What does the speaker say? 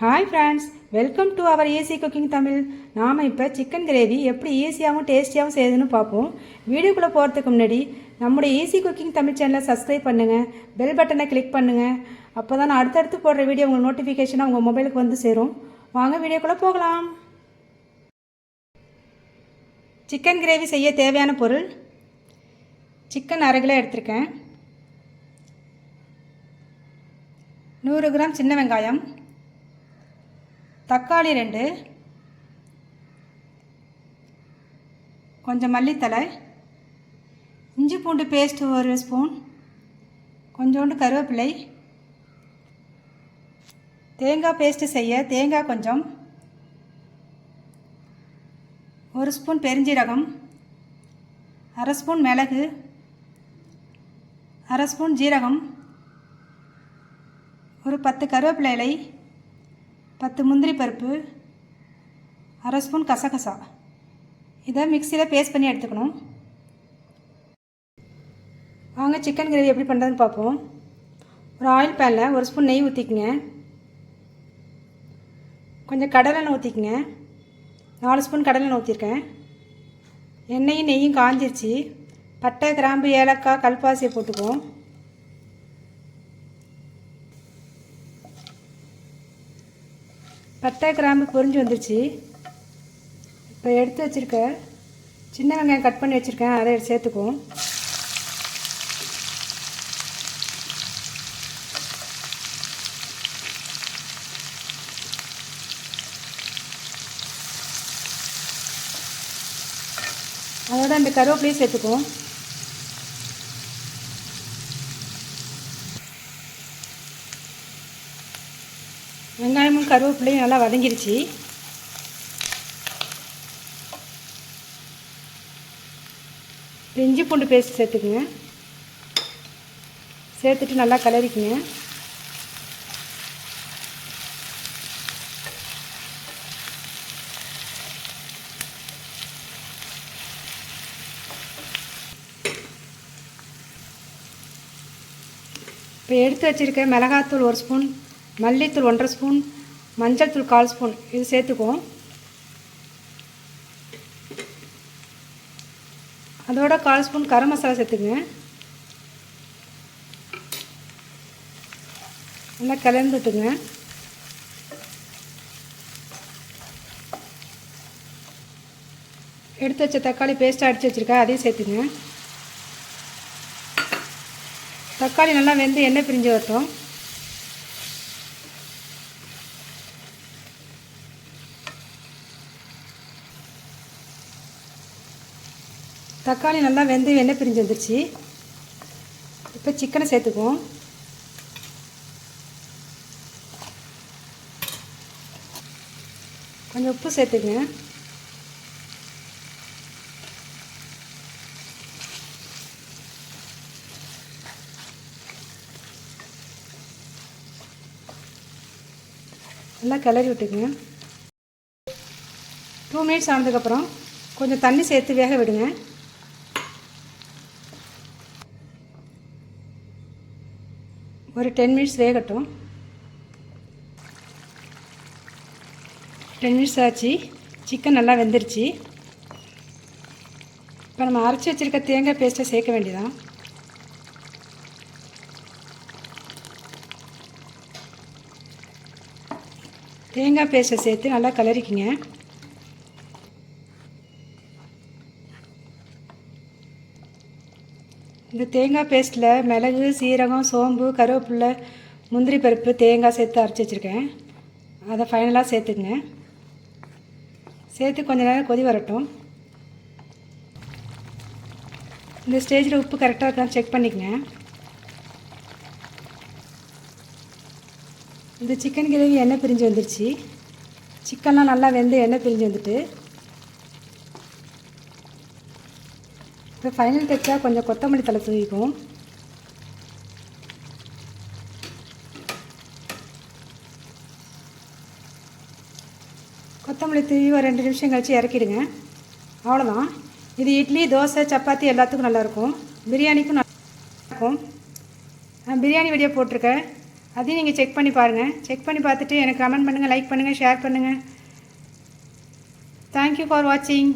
Hi friends welcome to our AC cooking Tamil நாம் இப்போ chicken gravy எப்படி ஈஸியாகவும் டேஸ்டியாகவும் செய்யுதுன்னு பார்ப்போம். வீடியோக்குள்ளே போகிறதுக்கு முன்னாடி நம்முடைய ஈஸி குக்கிங் தமிழ் சேனலை சப்ஸ்கிரைப் பண்ணுங்கள் பெல் பட்டனை கிளிக் பண்ணுங்கள் அப்போ தான் நான் அடுத்தடுத்து போடுற வீடியோ உங்கள் நோட்டிஃபிகேஷனாக உங்கள் மொபைலுக்கு வந்து சேரும். வாங்க வீடியோக்குள்ளே போகலாம். சிக்கன் கிரேவி செய்ய தேவையான பொருள். சிக்கன் அரை கிலோ எடுத்திருக்கேன். நூறு கிராம் சின்ன வெங்காயம். தக்காளி ரெண்டு. கொஞ்சம் மல்லித்தலை இஞ்சி பூண்டு பேஸ்ட் ஒரு ஸ்பூன் கொஞ்சோண்டு கருவேப்பிலை. தேங்காய் பேஸ்ட்டு செய்ய தேங்காய் கொஞ்சம். ஒரு ஸ்பூன் பெருஞ்சீரகம். அரை ஸ்பூன் மிளகு. அரை ஸ்பூன் ஜீரகம். ஒரு பத்து கருவேப்பிலை இலை. பத்து முந்திரி பருப்பு அரை ஸ்பூன் கசகசா. இதை மிக்சியில் பேஸ்ட் பண்ணி எடுத்துக்கணும். வாங்க சிக்கன் கிரேவி எப்படி பண்ணுறதுன்னு பார்ப்போம். ஒரு ஆயில் பேனில் ஒரு ஸ்பூன் நெய் ஊற்றிக்குங்க கொஞ்சம் கடலெண்ணெய் ஊற்றிக்குங்க நாலு ஸ்பூன் கடலெண்ணெய் ஊற்றிருக்கேன் எண்ணெயும் நெய்யும் காஞ்சிருச்சு. பட்டை கிராம்பு ஏலக்காய் கல்பாசியை போட்டுக்குவோம். பட்டை கிராம்பு பொரிஞ்சு வந்துருச்சு. இப்போ எடுத்து வச்சுருக்க சின்ன வெங்காயம் கட் பண்ணி வச்சுருக்கேன். அதை சேர்த்துக்குவோம். அதோட அந்த கருவேப்பிலையும் சேர்த்துக்குவோம். வெங்காயமும் கருவேப்பிலையும் நல்லா வதங்கிருச்சு. இஞ்சி பூண்டு பேஸ்ட் சேர்த்துக்குங்க. சேர்த்துட்டு நல்லா கலரிக்குங்க இப்போ எடுத்து வச்சுருக்க மிளகாத்தூள் ஒரு ஸ்பூன் மல்லித்தூள் ஒன்றரை ஸ்பூன் மஞ்சள் தூள் கால் ஸ்பூன். இது சேர்த்துக்குவோம். அதோட கால் ஸ்பூன் கரம் மசாலா சேர்த்துக்குங்க. நல்லா கலந்து விட்டுங்க எடுத்து வச்ச தக்காளி பேஸ்ட்டாக அடித்து வச்சுருக்கேன் அதையும் சேர்த்துங்க. தக்காளி நல்லா வெந்து எண்ணெய் பிரிஞ்சு வரட்டும். தக்காளி நல்லா வெந்து வெண்ணெய் பிரிஞ்சு வந்துருச்சு. இப்போ சிக்கனை சேர்த்துக்குவோம். கொஞ்சம் உப்பு சேர்த்துக்குங்க. நல்லா கிளறி விட்டுக்குங்க. டூ மினிட்ஸ் ஆனதுக்கப்புறம் கொஞ்சம் தண்ணி சேர்த்து வேக விடுங்க. ஒரு டென் மினிட்ஸ் வேகட்டும். டென் மினிட்ஸ் ஆச்சு. சிக்கன் நல்லா வெந்துருச்சு. இப்போ நம்ம அரைச்சி வச்சுருக்க தேங்காய் பேஸ்ட்டை சேர்க்க வேண்டியதான் தேங்காய் பேஸ்ட்டை சேர்த்து நல்லா கலரிக்குங்க. இந்த தேங்காய் பேஸ்ட்டில் மிளகு சீரகம் சோம்பு கருவேப்பில்லை முந்திரி பருப்பு தேங்காய் சேர்த்து அரைச்சி வச்சுருக்கேன். அதை ஃபைனலாக சேர்த்துக்குங்க. சேர்த்து கொஞ்ச நேரம் கொதி வரட்டும். இந்த ஸ்டேஜில் உப்பு கரெக்டாக இருக்கான்னு செக் பண்ணிக்கங்க. இந்த சிக்கன் கிரேவி எண்ணெய் பிரிஞ்சு வந்துருச்சு. சிக்கன்லாம் நல்லா வெந்து எண்ணெய் பிரிஞ்சு வந்துட்டு இப்போ ஃபைனல் டச்சாக கொஞ்சம் கொத்தமல்லி தலை தூவிக்குவோம். கொத்தமல்லி தூவி ஒரு ரெண்டு நிமிஷம் கழித்து இறக்கிடுங்க. அவ்வளோதான் இது இட்லி தோசை சப்பாத்தி எல்லாத்துக்கும் நல்லாயிருக்கும் பிரியாணிக்கும் நல்லா இருக்கும். நான் பிரியாணி வீடியோ போட்டிருக்கேன். அதையும் நீங்கள் செக் பண்ணி பாருங்கள் செக் பண்ணி பார்த்துட்டு எனக்கு கமெண்ட் பண்ணுங்கள் லைக் பண்ணுங்கள் ஷேர் பண்ணுங்கள் தேங்க்யூ ஃபார் வாட்சிங்